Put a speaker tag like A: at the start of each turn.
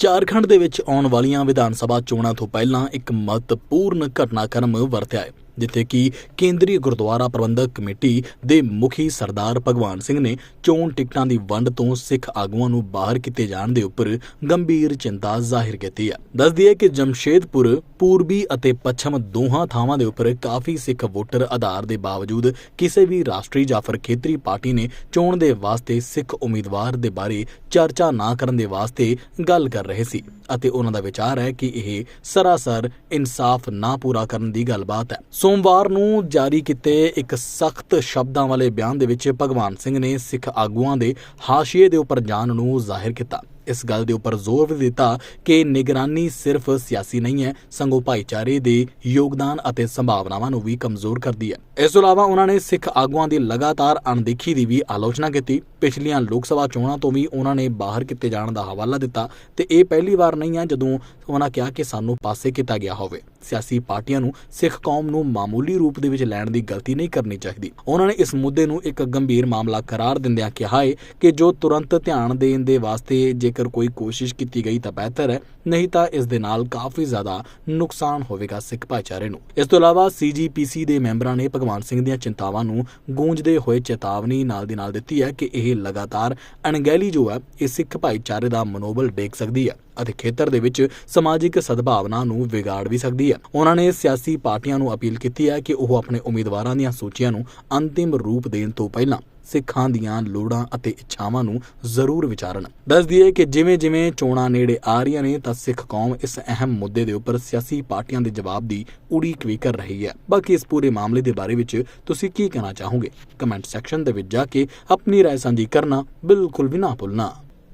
A: ਝਾਰਖੰਡ ਦੇ ਵਿੱਚ ਆਉਣ ਵਾਲੀਆਂ ਵਿਧਾਨ ਸਭਾ ਚੋਣਾਂ ਤੋਂ ਪਹਿਲਾਂ ਇੱਕ ਮਹੱਤਵਪੂਰਨ ਘਟਨਾਕ੍ਰਮ ਵਰਤਿਆ ਹੈ। ਜਿੱਥੇ ਕਿ ਕੇਂਦਰੀ ਗੁਰਦੁਆਰਾ ਪ੍ਰਬੰਧਕ ਕਮੇਟੀ ਦੇ ਮੁਖੀ ਸਰਦਾਰ ਭਗਵਾਨ ਸਿੰਘ ਨੇ ਚੋਣ ਟਿਕਟਾਂ ਦੀ ਵੰਡ ਤੋਂ ਸਿੱਖ ਆਗੂਆਂ ਨੂੰ ਬਾਹਰ ਕੀਤੇ ਜਾਣ ਦੇ ਉੱਪਰ ਗੰਭੀਰ ਚਿੰਤਾ ਜ਼ਾਹਿਰ ਕੀਤੀ ਹੈ। ਦੱਸ ਦਈਏ ਕਿ ਜਮਸ਼ੇਦਪੁਰ, ਪੂਰਬੀ ਅਤੇ ਪੱਛਮ ਦੋਹਾਂ ਥਾਵਾਂ ਦੇ ਉੱਪਰ ਕਾਫੀ ਸਿੱਖ ਵੋਟਰ ਆਧਾਰ ਦੇ ਬਾਵਜੂਦ ਕਿਸੇ ਵੀ ਰਾਸ਼ਟਰੀ ਜਾਂ ਫਿਰ ਖੇਤਰੀ ਪਾਰਟੀ ਨੇ ਚੋਣ ਦੇ ਵਾਸਤੇ ਸਿੱਖ ਉਮੀਦਵਾਰ ਦੇ ਬਾਰੇ ਚਰਚਾ ਨਾ ਕਰਨ ਦੇ ਵਾਸਤੇ ਗੱਲ ਕਰ ਰਹੇ ਸੀ। ਅਤੇ ਉਹਨਾਂ ਦਾ ਵਿਚਾਰ ਹੈ ਕਿ ਇਹ ਸਰਾਸਰ ਇਨਸਾਫ ਨਾ ਪੂਰਾ ਕਰਨ ਦੀ ਗੱਲਬਾਤ ਹੈ। ਸੋਮਵਾਰ ਨੂੰ ਜਾਰੀ ਕੀਤੇ ਇੱਕ ਸਖਤ ਸ਼ਬਦਾਂ ਵਾਲੇ ਬਿਆਨ ਦੇ ਵਿੱਚ ਭਗਵਾਨ ਸਿੰਘ ਨੇ ਸਿੱਖ ਆਗੂਆਂ ਦੇ ਹਾਸ਼ੀਏ ਦੇ ਉੱਪਰ ਜਾਣ ਨੂੰ ਜ਼ਾਹਿਰ ਕੀਤਾ। ਇਸ ਗੱਲ ਦੇ ਉੱਪਰ ਜ਼ੋਰ ਵੀ ਦਿੱਤਾ ਕਿ ਨਿਗਰਾਨੀ ਸਿਰਫ ਸਿਆਸੀ ਨਹੀਂ ਹੈ ਸੰਗੋ ਭਾਈਚਾਰੇ ਦੇ ਯੋਗਦਾਨ ਅਤੇ ਸੰਭਾਵਨਾਵਾਂ ਨੂੰ ਵੀ ਕਮਜ਼ੋਰ ਕਰਦੀ ਹੈ। ਇਸ ਤੋਂ ਇਲਾਵਾ ਉਹਨਾਂ ਨੇ ਸਿੱਖ ਆਗੂਆਂ ਦੀ ਲਗਾਤਾਰ ਅਣਦੇਖੀ ਦੀ ਵੀ ਆਲੋਚਨਾ ਕੀਤੀ। ਪਿਛਲੀਆਂ ਲੋਕ ਸਭਾ ਚੋਣਾਂ ਤੋਂ ਵੀ ਉਹਨਾਂ ਨੇ ਬਾਹਰ ਕੀਤੇ ਜਾਣ ਦਾ ਹਵਾਲਾ ਦਿੱਤਾ ਤੇ ਇਹ ਪਹਿਲੀ ਵਾਰ ਨਹੀਂ ਹੈ ਜਦੋਂ ਉਹਨਾਂ ਕਿਹਾ ਕਿ ਸਾਨੂੰ ਪਾਸੇ ਕੀਤਾ ਗਿਆ ਹੋਵੇ। ਸਿਆਸੀ ਪਾਰਟੀਆਂ ਨੂੰ ਸਿੱਖ ਕੌਮ ਨੂੰ ਮਾਮੂਲੀ ਰੂਪ ਦੇ ਵਿੱਚ ਲੈਣ ਦੀ ਗਲਤੀ ਨਹੀਂ ਕਰਨੀ ਚਾਹੀਦੀ। ਉਹਨਾਂ ਨੇ ਇਸ ਮੁੱਦੇ ਨੂੰ ਇੱਕ ਗੰਭੀਰ ਮਾਮਲਾ ਕਰਾਰ ਦਿੰਦਿਆਂ ਕਿਹਾ ਹੈ ਕਿ ਜੋ ਤੁਰੰਤ ਧਿਆਨ ਦੇਣ ਦੇ ਵਾਸਤੇ ਜੇਕਰ ਕੋਈ ਕੋਸ਼ਿਸ਼ ਕੀਤੀ ਗਈ ਤਾਂ ਬਿਹਤਰ ਹੈ, ਨਹੀਂ ਤਾਂ ਇਸ ਦੇ ਨਾਲ ਕਾਫੀ ਜ਼ਿਆਦਾ ਨੁਕਸਾਨ ਹੋਵੇਗਾ ਸਿੱਖ ਭਾਈਚਾਰੇ ਨੂੰ। ਇਸ ਤੋਂ ਇਲਾਵਾ ਸੀਜੀਪੀਸੀ ਦੇ ਮੈਂਬਰਾਂ ਨੇ ਭਗਵਾਨ ਸਿੰਘ ਦੀਆਂ ਚਿੰਤਾਵਾਂ ਨੂੰ ਗੂੰਜਦੇ ਹੋਏ ਚੇਤਾਵਨੀ ਨਾਲ ਦੀ ਨਾਲ ਦਿੱਤੀ ਹੈ ਕਿ ਇਹ ਲਗਾਤਾਰ ਅਣਗਹਿਲੀ ਜੋ ਹੈ, ਇਹ ਸਿੱਖ ਭਾਈਚਾਰੇ ਦਾ ਮਨੋਬਲ ਡੇਕ ਸਕਦੀ ਹੈ। ਅਤੇ ਖੇਤਰ ਦੇ ਵਿੱਚ ਸਮਾਜਿਕ ਸਦਭਾਵਨਾ ਨੂੰ ਵਿਗਾੜ ਵੀ ਸਕਦੀ ਹੈ ਉਹਨਾਂ ਨੇ ਸਿਆਸੀ ਪਾਰਟੀਆਂ ਨੂੰ ਅਪੀਲ ਕੀਤੀ ਹੈ ਕਿ ਉਹ ਆਪਣੇ ਉਮੀਦਵਾਰਾਂ ਦੀਆਂ ਸੂਚੀਆਂ ਨੂੰ ਅੰਤਿਮ ਰੂਪ ਦੇਣ ਤੋਂ ਪਹਿਲਾਂ ਸਿੱਖਾਂ ਦੀਆਂ ਲੋੜਾਂ ਅਤੇ ਇੱਛਾਵਾਂ ਨੂੰ ਜ਼ਰੂਰ ਵਿਚਾਰਨ ਦੱਸ ਦਈਏ ਕਿ ਜਿਵੇਂ-ਜਿਵੇਂ ਚੋਣਾਂ ਨੇੜੇ ਆ ਰਹੀਆਂ ਨੇ ਤਾਂ ਸਿੱਖ ਕੌਮ ਇਸ ਅਹਿਮ ਮੁੱਦੇ ਦੇ ਉੱਪਰ ਸਿਆਸੀ ਪਾਰਟੀਆਂ ਦੇ ਜਵਾਬ ਦੀ ਉਡੀਕ ਵੀ ਕਰ ਰਹੀ ਹੈ ਬਾਕੀ ਇਸ ਪੂਰੇ ਮਾਮਲੇ ਦੇ ਬਾਰੇ ਵਿੱਚ ਤੁਸੀਂ ਕੀ ਕਹਿਣਾ ਚਾਹੋਗੇ ਕਮੈਂਟ ਸੈਕਸ਼ਨ ਦੇ ਵਿੱਚ ਜਾ ਕੇ ਆਪਣੀ رائے ਸਾਂਝੀ ਕਰਨਾ ਬਿਲਕੁਲ ਵੀ ਨਾ ਭੁੱਲਣਾ